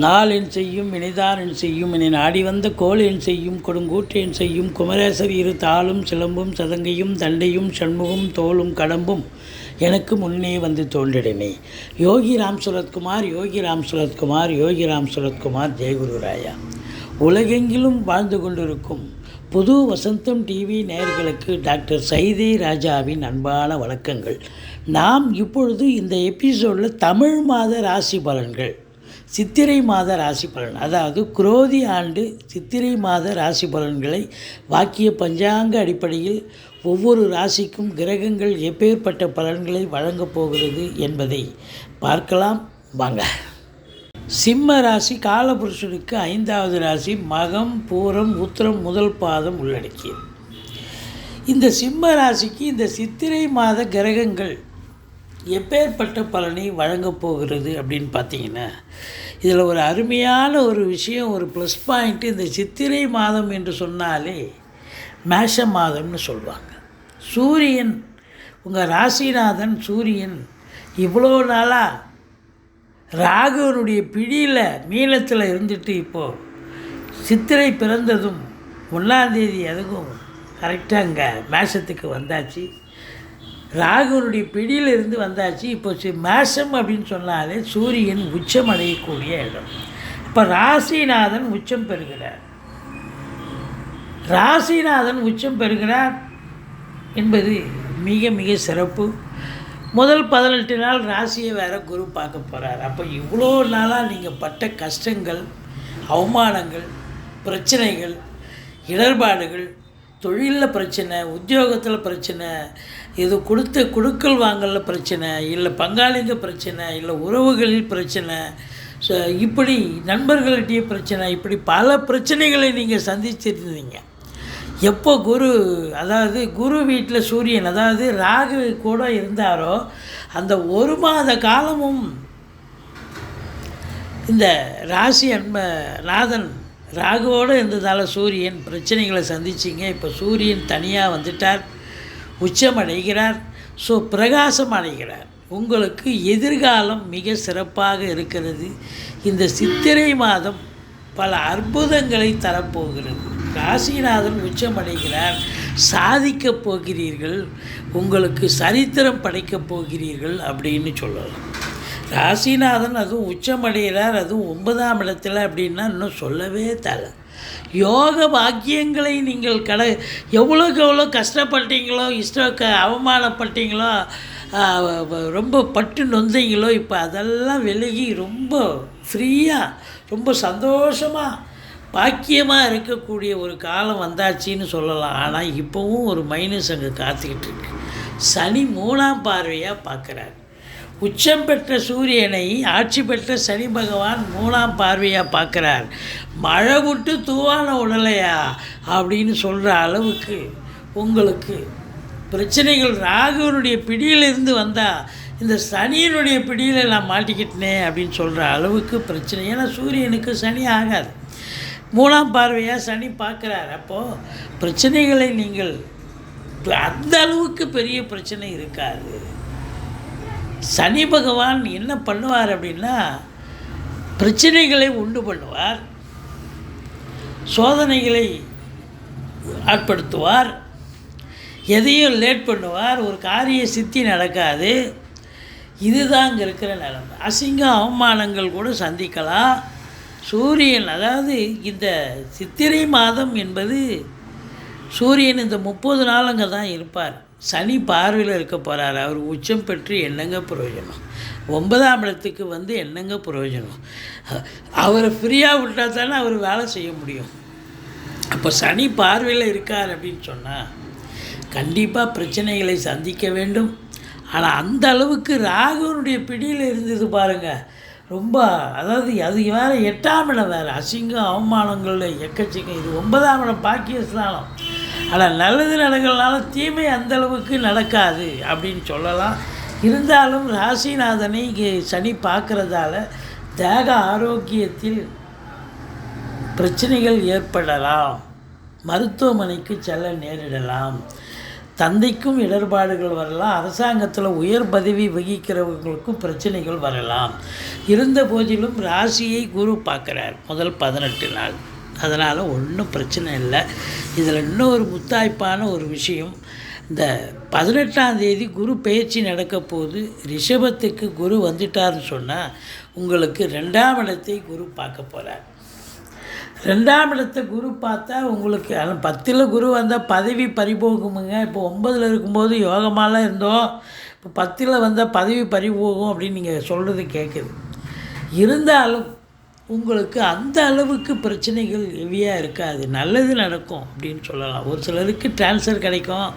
நாளென் செய்யும் வினைதானென் செய்யும் இனி நாடி வந்த கோளென் செய்யும் கொடுங்கூற்றேன் செய்யும் குமரேசர் இரு தாளும் சிலம்பும் சதங்கையும் தண்டையும் சண்முகம் தோளும் கடம்பும் எனக்கு முன்னே வந்து தோன்றிடனே யோகி ராம் சுரத்குமார் யோகி ராம் சுரத்குமார் யோகி ராம் சுரத்குமார் ஜெயகுருராயா உலகெங்கிலும் வாழ்ந்து கொண்டிருக்கும் புது வசந்தம் டிவி நேயர்களுக்கு டாக்டர் சைதே ராஜாவின் அன்பான வணக்கங்கள். நாம் இப்பொழுது இந்த எபிசோடில் தமிழ் மாத ராசி பலன்கள் சித்திரை மாத ராசி பலன். அதாவது குரோதி ஆண்டு சித்திரை மாத ராசி பலன்களை வாக்கிய பஞ்சாங்க அடிப்படையில் ஒவ்வொரு ராசிக்கும் கிரகங்கள் எப்பேற்பட்ட பலன்களை வழங்கப் போகிறது என்பதை பார்க்கலாம். வாங்க. சிம்ம ராசி காலபுருஷனுக்கு ஐந்தாவது ராசி மகம் பூரம் உத்திரம் முதல் பாதம் உள்ளடக்கியது. இந்த சிம்ம ராசிக்கு இந்த சித்திரை மாத கிரகங்கள் எப்பேற்பட்ட பலனை வழங்கப் போகிறது அப்படின்னு பார்த்தீங்கன்னா இதில் ஒரு அருமையான ஒரு விஷயம் ஒரு ப்ளஸ் பாயிண்ட்டு இந்த சித்திரை மாதம் என்று சொன்னாலே மேஷ மாதம்னு சொல்லுவாங்க சூரியன் உங்கள் ராசிநாதன் சூரியன் இவ்வளோ நாளாக ராகுவனுடைய பிடியில் மீனத்தில் இருந்துட்டு இப்போது சித்திரை பிறந்ததும் ஒன்றாந்தேதி அதுக்கும் கரெக்டாக அங்கே மேஷத்துக்கு வந்தாச்சு. ராகுனுடைய பிடியில் இருந்து வந்தாச்சு இப்போ சி மேஷம் அப்படின்னு சொன்னாலே சூரியன் உச்சம் அடையக்கூடிய இடம். இப்போ ராசிநாதன் உச்சம் பெறுகிறார். ராசிநாதன் உச்சம் பெறுகிறார் என்பது மிக மிக சிறப்பு. முதல் பதினெட்டு நாள் ராசியை வேறு குரு பார்க்க போகிறார் அப்போ இவ்வளோ நாளாக நீங்கள் பட்ட கஷ்டங்கள் அவமானங்கள் பிரச்சனைகள் இடர்பாடுகள் தொழிலில் பிரச்சனை உத்தியோகத்தில் பிரச்சனை இது கொடுத்த குடுக்கல் வாங்கலில் பிரச்சனை இல்லை பங்காளிங்க பிரச்சனை இல்லை உறவுகளில் பிரச்சனை ஸோ இப்படி நண்பர்கள்கிட்டயே பிரச்சனை இப்படி பல பிரச்சனைகளை நீங்கள் சந்திச்சிருந்தீங்க. எப்போ குரு அதாவது குரு வீட்டில் சூரியன் அதாவது ராகு கூட இருந்தாரோ அந்த ஒரு மாத காலமும் இந்த ராசி அன்ப நாதன் ராகுவோடு இருந்ததால் சூரியன் பிரச்சனைகளை சந்திச்சிங்க. இப்போ சூரியன் தனியாக வந்துட்டார். உச்சம் அடைகிறார். ஸோ பிரகாசம் அடைகிறார். உங்களுக்கு எதிர்காலம் மிக சிறப்பாக இருக்கிறது. இந்த சித்திரை மாதம் பல அற்புதங்களை தரப்போகிறது. உச்சம் உச்சமடைகிறார் சாதிக்கப் போகிறீர்கள். உங்களுக்கு சரித்திரம் படைக்கப் போகிறீர்கள் அப்படின்னு சொல்லலாம். ராசிநாதன் அதுவும் உச்சமடைகிறார் அதுவும் ஒன்பதாம் இடத்துல அப்படின்னா இன்னும் சொல்லவே தலை. யோக பாக்கியங்களை நீங்கள் கடை எவ்வளோக்கு எவ்வளோ கஷ்டப்பட்டீங்களோ இஷ்ட க அவமானப்பட்டீங்களோ ரொம்ப பட்டு நொந்தீங்களோ இப்போ அதெல்லாம் விலகி ரொம்ப ஃப்ரீயாக ரொம்ப சந்தோஷமாக பாக்கியமாக இருக்கக்கூடிய ஒரு காலம் வந்தாச்சின்னு சொல்லலாம். ஆனால் இப்போவும் ஒரு மைனஸ் அங்கே காத்துக்கிட்டு இருக்கு. சனி மூணாம் பார்வையாக பார்க்குறாரு உச்சம் பெற்ற சூரியனை ஆட்சி பெற்ற சனி பகவான் மூணாம் பார்வையாக பார்க்குறார். மழை விட்டு தூவான உடலையா? அப்படின்னு சொல்கிற அளவுக்கு உங்களுக்கு பிரச்சனைகள் ராகுவனுடைய பிடியிலிருந்து வந்தால் இந்த சனியினுடைய பிடியில் நான் மாட்டிக்கிட்டேனே அப்படின்னு சொல்கிற அளவுக்கு பிரச்சனை. ஏன்னா சூரியனுக்கு சனி ஆகாது. மூணாம் பார்வையாக சனி பார்க்குறார். அப்போது பிரச்சனைகளை நீங்கள் அந்த அளவுக்கு பெரிய பிரச்சனை இருக்காது. சனி பகவான் என்ன பண்ணுவார் அப்படின்னா பிரச்சனைகளை உண்டு பண்ணுவார் சோதனைகளை ஆட்படுத்துவார் எதையும் லேட் பண்ணுவார் ஒரு காரிய சித்தி நடக்காது. இதுதான் இங்கே இருக்கிற நிலைமை. அசிங்க அவமானங்கள் கூட சந்திக்கலாம். சூரியன் அதாவது இந்த சித்திரை மாதம் என்பது சூரியன் இந்த முப்பது நாள் அங்கே தான் இருப்பார். சனி பார்வையில் இருக்க போகிறார் அவர் உச்சம் பெற்று என்னங்க பிரயோஜனம்? ஒன்பதாம் இடத்துக்கு வந்து என்னங்க பிரயோஜனம்? அவரை ஃப்ரீயாக விட்டால் தானே அவர் வேலை செய்ய முடியும். அப்போ சனி பார்வையில் இருக்கார் அப்படின்னு சொன்னால் கண்டிப்பாக பிரச்சனைகளை சந்திக்க வேண்டும். ஆனால் அந்த அளவுக்கு ராகுவனுடைய பிடியில் இருந்தது பாருங்கள் ரொம்ப அதாவது அது வேறு எட்டாம் இடம் வேறு. அசிங்கம் அவமானங்களில் எக்கச்சக்கம். இது ஒன்பதாம் இடம் பாக்கியஸ்தானம். ஆனால் நல்லது நடக்கிறதுனால தீமை அந்த அளவுக்கு நடக்காது அப்படின்னு சொல்லலாம். இருந்தாலும் ராசிநாதனை சனி பார்க்குறதால தேக ஆரோக்கியத்தில் பிரச்சனைகள் ஏற்படலாம். மருத்துவமனைக்கு செல்ல நேரிடலாம். தந்தைக்கும் இடர்பாடுகள் வரலாம். அரசாங்கத்தில் உயர் பதவி வகிக்கிறவங்களுக்கும் பிரச்சனைகள் வரலாம். இருந்த போதிலும் ராசியை குரு பார்க்குறார். முதல் பதினெட்டு நாள். அதனால் ஒன்றும் பிரச்சனை இல்லை. இதில் இன்னொரு முத்தாய்ப்பான ஒரு விஷயம் இந்த பதினெட்டாம் தேதி குரு பயிற்சி நடக்க போது ரிஷபத்துக்கு குரு வந்துட்டார்னு சொன்னால் உங்களுக்கு ரெண்டாம் இடத்தை குரு பார்க்க போகிறார் ரெண்டாம் இடத்தை குரு பார்த்தா உங்களுக்கு பத்தில் குரு வந்தால் பதவி பறிபோகுமுங்க. இப்போ ஒன்பதில் இருக்கும்போது யோகமாலாம் இருந்தோம். இப்போ பத்தில் வந்தால் பதவி பறிபோகும் அப்படின்னு நீங்கள் சொல்கிறது கேட்குது இருந்தாலும் உங்களுக்கு அந்த அளவுக்கு பிரச்சனைகள் ஹெவியாக இருக்காது. நல்லது நடக்கும் அப்படின்னு சொல்லலாம். ஒரு சிலருக்கு ட்ரான்ஸ்ஃபர் கிடைக்கும்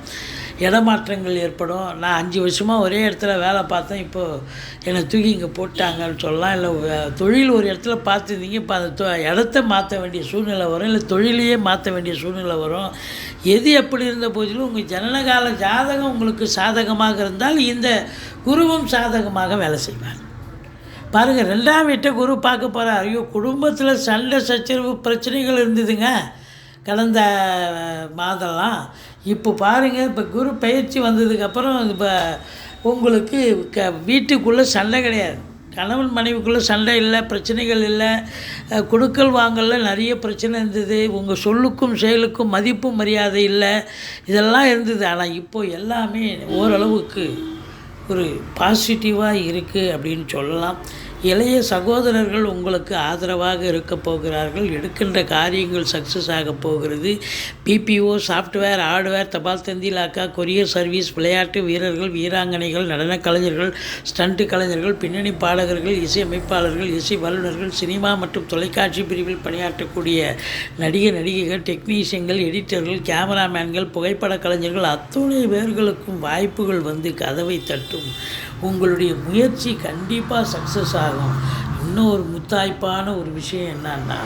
இடமாற்றங்கள் ஏற்படும். நான் அஞ்சு வருஷமாக ஒரே இடத்துல வேலை பார்த்தேன். இப்போது என்னை தூக்கி இங்கே போட்டாங்கன்னு சொல்லலாம். இல்லை தொழில் ஒரு இடத்துல பார்த்துருந்தீங்க. இப்போ அந்த தொ- இடத்த மாற்ற வேண்டிய சூழ்நிலை வரும். இல்லை தொழிலையே மாற்ற வேண்டிய சூழ்நிலை வரும். எது எப்படி இருந்த போதிலும் உங்கள் ஜனனகால ஜாதகம் உங்களுக்கு சாதகமாக இருந்தால் இந்த குருவும் சாதகமாக வேலை செய்வார். பாருங்கள் ரெண்டாம் வீட்டை குரு பார்க்க போகிறார் ஐயோ குடும்பத்தில் சண்டை சச்சரவு பிரச்சனைகள் இருந்ததுங்க. கடந்த மாதம்லாம். இப்போ பாருங்கள் இப்போ குரு பயிற்சி வந்ததுக்கப்புறம் இப்போ உங்களுக்கு க வீட்டுக்குள்ளே சண்டை கிடையாது. கணவன் மனைவிக்குள்ளே சண்டை இல்லை பிரச்சனைகள் இல்லை. கொடுக்கல் வாங்கல நிறைய பிரச்சனை இருந்தது. உங்கள் சொல்லுக்கும் செயலுக்கும் மதிப்பு மரியாதை இல்லை. இதெல்லாம் இருந்தது. ஆனால் இப்போது எல்லாமே ஓரளவுக்கு ஒரு பாசிட்டிவாக இருக்குது அப்படின்னு சொல்லலாம். இளைய சகோதரர்கள் உங்களுக்கு ஆதரவாக இருக்க போகிறார்கள். எடுக்கின்ற காரியங்கள் சக்ஸஸ் ஆக போகிறது. பிபிஓ சாஃப்ட்வேர் ஹார்ட்வேர் தபால் தந்தி லாக்கா கொரியர் சர்வீஸ் விளையாட்டு வீரர்கள் வீராங்கனைகள் நடனக் கலைஞர்கள் ஸ்டண்ட்டு கலைஞர்கள் பின்னணி பாடகர்கள் இசையமைப்பாளர்கள் இசை வல்லுநர்கள் சினிமா மற்றும் தொலைக்காட்சி பிரிவில் பணியாற்றக்கூடிய நடிகர் நடிகைகள் டெக்னீஷியன்கள் எடிட்டர்கள் கேமராமேன்கள் புகைப்பட கலைஞர்கள் அத்துணை பேர்களுக்கும் வாய்ப்புகள் வந்து கதவை தட்டும் உங்களுடைய முயற்சி கண்டிப்பாக சக்ஸஸ் ஆகும். இன்னும் ஒரு முத்தாய்ப்பான ஒரு விஷயம் என்னன்னா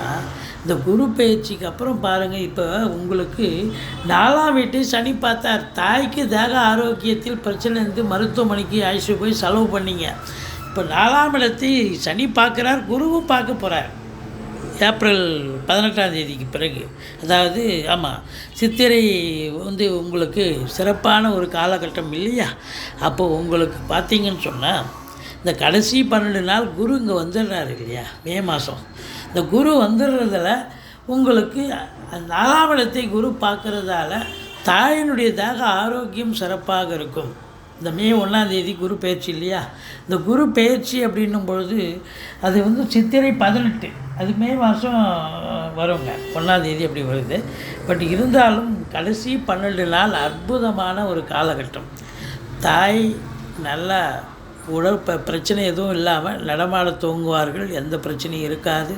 இந்த குரு பயிற்சிக்கு அப்புறம் பாருங்கள் இப்போ உங்களுக்கு நாலாம் வீட்டை சனி பார்த்தார். தாய்க்கு தேக ஆரோக்கியத்தில் பிரச்சனை இருந்து மருத்துவமனைக்கு அழைச்சிட்டு போய் செலவு பண்ணீங்க. இப்போ நாலாம் இடத்தை சனி பார்க்குறார் குருவும் பார்க்க போகிறார் ஏப்ரல் பதினெட்டாம் தேதிக்கு பிறகு அதாவது ஆமாம் சித்திரை வந்து உங்களுக்கு சிறப்பான ஒரு காலகட்டம் இல்லையா? அப்போது உங்களுக்கு பார்த்தீங்கன்னு சொன்னால் இந்த கடைசி பன்னெண்டு நாள் குரு இங்கே வந்துடுறாரு இல்லையா? மே மாதம் இந்த குரு வந்துடுறதில் உங்களுக்கு அந்த நாலாம் குரு பார்க்குறதால தாயினுடைய தேக ஆரோக்கியம் சிறப்பாக இருக்கும். இந்த மே ஒன்றாந்தேதி குரு பயிற்சி இல்லையா? இந்த குரு பயிற்சி அப்படின்னும் பொழுது அது வந்து சித்திரை பதினெட்டு. அது மே மாதம் வருங்க. ஒன்றாந்தேதி அப்படி வருது. பட் இருந்தாலும் கடைசி பன்னெண்டு நாள் அற்புதமான ஒரு காலகட்டம். தாய் நல்லா உடல் ப- பிரச்சனை எதுவும் இல்லாமல் நடமாட தூங்குவார்கள். எந்த பிரச்சனையும் இருக்காது.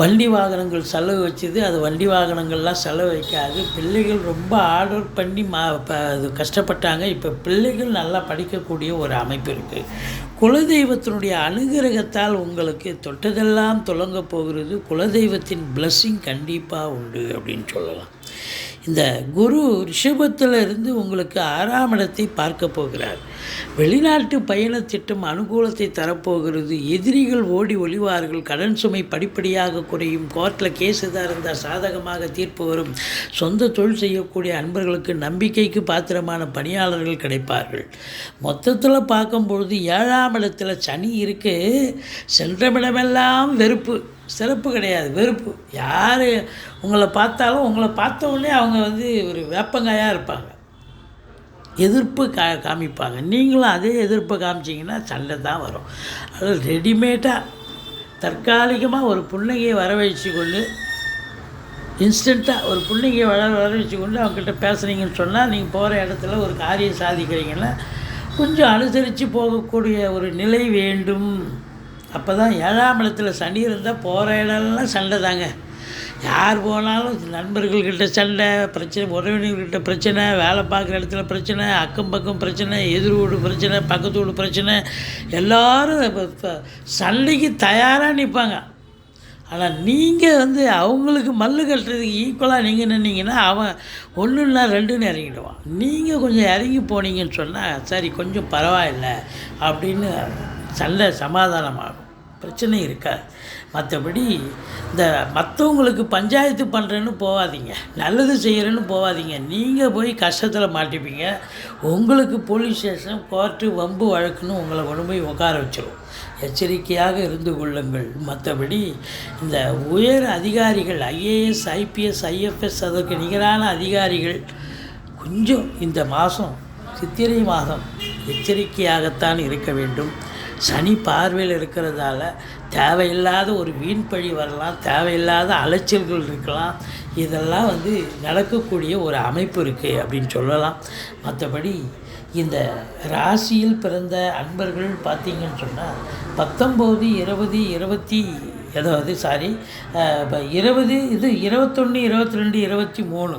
வண்டி வாகனங்கள் செலவு வச்சது அது வண்டி வாகனங்கள்லாம் செலவு வைக்காது. பிள்ளைகள் ரொம்ப ஆர்டர் பண்ணி மா அது கஷ்டப்பட்டாங்க. இப்போ பிள்ளைகள் நல்லா படிக்கக்கூடிய ஒரு அமைப்பு இருக்குது குலதெய்வத்தினுடைய அனுகிரகத்தால் உங்களுக்கு தொட்டதெல்லாம் தொடங்க போகிறது. குலதெய்வத்தின் பிளஸ்ஸிங் கண்டிப்பாக உண்டு அப்படின்னு சொல்லலாம். இந்த குரு ரிஷபத்தில் இருந்து உங்களுக்கு ஆறாம் இடத்தை பார்க்க போகிறார். வெளிநாட்டு பயண திட்டம் அனுகூலத்தை தரப்போகிறது. எதிரிகள் ஓடி ஒளிவார்கள். கடன் சுமை படிப்படியாக குறையும். கோர்ட்டில் கேஸ் எதாக இருந்தால் சாதகமாக தீர்ப்பு வரும். சொந்த தொழில் செய்யக்கூடிய அன்பர்களுக்கு நம்பிக்கைக்கு பாத்திரமான பணியாளர்கள் கிடைப்பார்கள். மொத்தத்தில் பார்க்கும்பொழுது ஏழாம் இடத்துல சனி இருக்கு. சென்றமிடமெல்லாம் வெறுப்பு. சிறப்பு கிடையாது. வெறுப்பு. யார் உங்களை பார்த்தாலும் உங்களை பார்த்த உடனே அவங்க வந்து ஒரு வேப்பங்காயாக இருப்பாங்க. எதிர்ப்பு கா காமிப்பாங்க. நீங்களும் அதே எதிர்ப்பு காமிச்சிங்கன்னா சண்டை தான் வரும். அது ரெடிமேடாக தற்காலிகமாக ஒரு புன்னகையை வர வச்சு கொண்டு இன்ஸ்டண்ட்டாக ஒரு புள்ளைங்க வளர வர வச்சு கொண்டு அவங்ககிட்ட பேசுனீங்கன்னு சொன்னால் நீங்கள் போகிற இடத்துல ஒரு காரியம் சாதிக்கிறீங்கன்னா கொஞ்சம் அனுசரித்து போகக்கூடிய ஒரு நிலை வேண்டும். அப்போ தான் ஏழாம் இடத்துல சனி இருந்தால் போகிற இடம்லாம் சண்டை தாங்க. யார் போனாலும் நண்பர்கள்கிட்ட சண்டை பிரச்சனை உறவினர்கள்கிட்ட பிரச்சனை வேலை பார்க்குற இடத்துல பிரச்சனை அக்கம் பக்கம் பிரச்சனை எதிர் வீடு பிரச்சனை பக்கத்து வீடு பிரச்சனை எல்லோரும் சண்டைக்கு தயாராக நிற்பாங்க ஆனால் நீங்கள் வந்து அவங்களுக்கு மல்லு கட்டுறதுக்கு ஈக்குவலாக நீங்கள் நின்னீங்கன்னா அவன் ஒன்றுன்னா ரெண்டுன்னு இறங்கிடுவான். நீங்கள் கொஞ்சம் இறங்கி போனீங்கன்னு சொன்னால் சரி கொஞ்சம் பரவாயில்ல அப்படின்னு சண்டை சமாதானமாகும். பிரச்சனை இருக்காது. மற்றபடி இந்த மற்றவங்களுக்கு பஞ்சாயத்து பண்ணுறேன்னு போகாதீங்க நல்லது செய்கிறேன்னு போகாதீங்க நீங்கள் போய் கஷ்டத்தில் மாட்டிப்பீங்க. உங்களுக்கு போலீஸ் ஸ்டேஷன் கோர்ட்டு வம்பு வழக்குன்னு உங்களை கொண்டு போய் உட்கார வச்சிடும் எச்சரிக்கையாக இருந்து கொள்ளுங்கள். மற்றபடி இந்த உயர் அதிகாரிகள் ஐஏஎஸ் ஐபிஎஸ் ஐஎஃப்எஸ் அதற்கு நிகரான அதிகாரிகள் கொஞ்சம் இந்த மாதம் சித்திரை மாதம் எச்சரிக்கையாகத்தான் இருக்க வேண்டும். சனி பார்வையில் இருக்கிறதால தேவையில்லாத ஒரு வீண் பழி வரலாம் தேவையில்லாத அலைச்சல்கள் இருக்கலாம். இதெல்லாம் வந்து நடக்கக்கூடிய ஒரு அமைப்பு இருக்குது அப்படின்னு சொல்லலாம். மற்றபடி இந்த ராசியில் பிறந்த அன்பர்கள் பார்த்தீங்கன்னு சொன்னால் பத்தொம்போது இருபது இருபத்தி அதாவது சாரி இப்போ இருபது இது இருபத்தொன்று இருபத்தி ரெண்டு இருபத்தி மூணு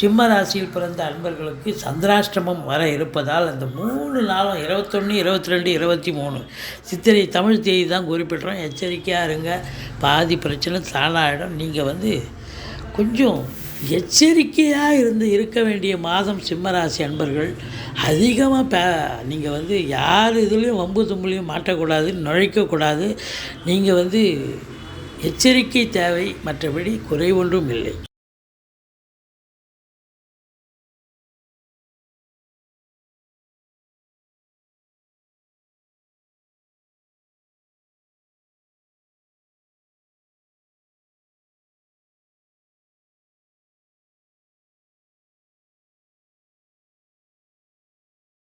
சிம்ம ராசியில் பிறந்த அன்பர்களுக்கு சந்திராஷ்டமம் வர இருப்பதால் அந்த மூணு நாளும் இருபத்தொன்று இருபத்தி ரெண்டு இருபத்தி மூணு சித்திரை தமிழ் தேதி தான் குறிப்பிட்றோம். எச்சரிக்கையாக இருங்க. பாதி பிரச்சனை தானாகிடும் நீங்கள் வந்து கொஞ்சம் எச்சரிக்கையாக இருந்து இருக்க வேண்டிய மாதம் சிம்மராசி அன்பர்கள் அதிகமாக பே நீங்கள் வந்து யார் இதுலேயும் வம்பு தும்புலையும் மாட்டக்கூடாது நுழைக்கக்கூடாது. நீங்கள் வந்து எச்சரிக்கை தேவை மற்றபடி குறை ஒன்றும் இல்லை.